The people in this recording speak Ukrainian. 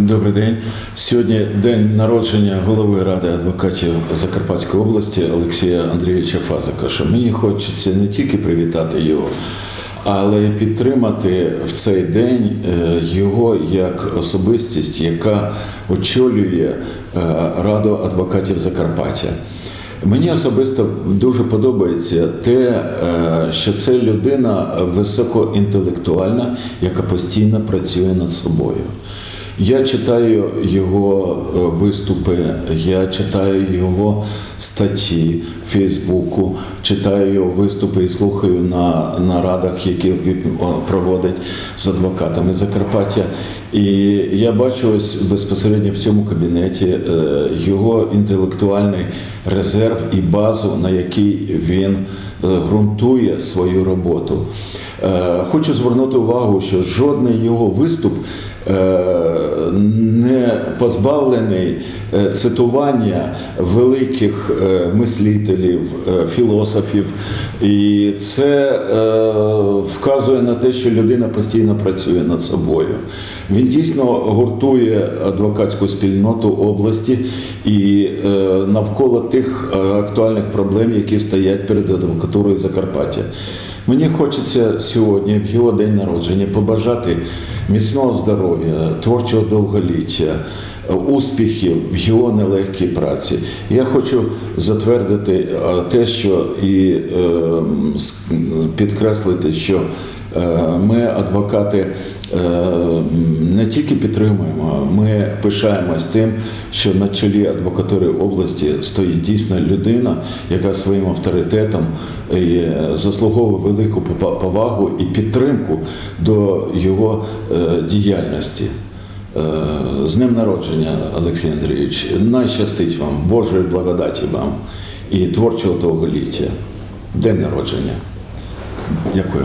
Добрий день. Сьогодні день народження голови ради адвокатів Закарпатської області Олексія Андрійовича Фазика. Що мені хочеться не тільки привітати його, але й підтримати в цей день е, його як особистість, яка очолює е, раду адвокатів Закарпаття. Мені особисто дуже подобається те, е, що це людина високоінтелектуальна, яка постійно працює над собою. Я читаю його е, виступи, я читаю його статті в Фейсбуку, читаю його виступи і слухаю на нарадах, які він проводить з адвокатами Закарпаття. І я бачу ось безпосередньо в цьому кабінеті е, його інтелектуальний резерв і базу, на якій він е, ґрунтує свою роботу. Е, Хочу звернути увагу, що жодний його виступ е, не позбавлений е, цитування великих мислителів, філософів, і це вказує на те, що людина постійно працює над собою. Він дійсно гуртує адвокатську спільноту області і навколо тих актуальних проблем, які стоять перед адвокатурою Закарпаття. Мені хочеться сьогодні, в його день народження, побажати міцного здоров'я, творчого довголіття, успіхів в його нелегкій праці. Я хочу затвердити е, те, що і е, підкреслити, що ми, адвокати, е, не тільки підтримуємо, ми пишаємось тим, що на чолі адвокатури області стоїть дійсно людина, яка своїм авторитетом заслуговує велику повагу і підтримку до його е, діяльності. Е, З днем народження, Олексій Андрійович, найщастить вам, Божої благодаті вам і творчого довголіття. День народження. Дякую.